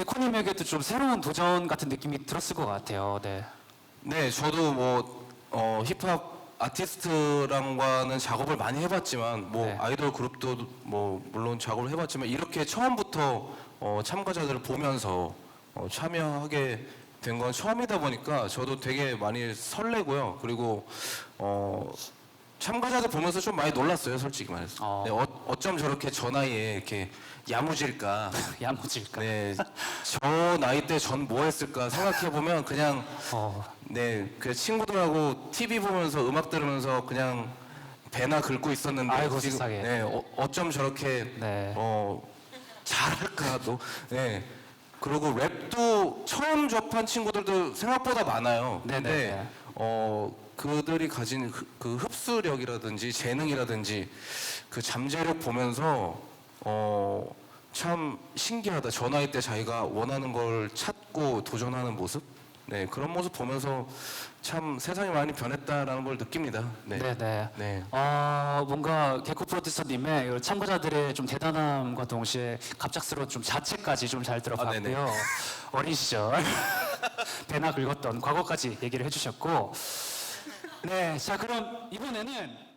개코님에게도 좀 새로운 도전 같은 느낌이 들었을 것 같아요. 네. 네, 저도 뭐 어, 힙합 아티스트랑과는 작업을 많이 해봤지만 뭐 네. 아이돌 그룹도 뭐 물론 작업을 해봤지만 이렇게 처음부터 어, 참가자들을 보면서 어, 참여하게 된 건 처음이다 보니까 저도 되게 많이 설레고요. 그리고 어, 참가자들 보면서 좀 많이 놀랐어요, 솔직히 말해서. 어. 네, 어, 어쩜 저렇게 저 나이에 이렇게 야무질까? 야무질까? 네, 저 나이 때 전 뭐 했을까 생각해 보면 그냥 어, 네, 그 친구들하고 TV 보면서 음악 들으면서 그냥 배나 긁고 있었는데 아이고, 세상에. 네, 어, 어쩜 저렇게 네. 어 잘할까도 네. 그리고 랩도 처음 접한 친구들도 생각보다 많아요. 네네. 근데 어 그들이 가진 그, 그 흡수력이라든지 재능이라든지 그 잠재력 보면서 어 참 신기하다. 저 나이 때 자기가 원하는 걸 찾고 도전하는 모습. 네 그런 모습 보면서 참 세상이 많이 변했다라는 걸 느낍니다. 네. 네, 네. 네. 아, 뭔가 개코 프로듀서님의 이 참가자들의 좀 대단함과 동시에 갑작스러운 좀 자체까지 좀잘 아, 네네. 들어봤고요. 어린 시절 배나 긁었던 과거까지 얘기를 해주셨고, 네, 자 그럼 이번에는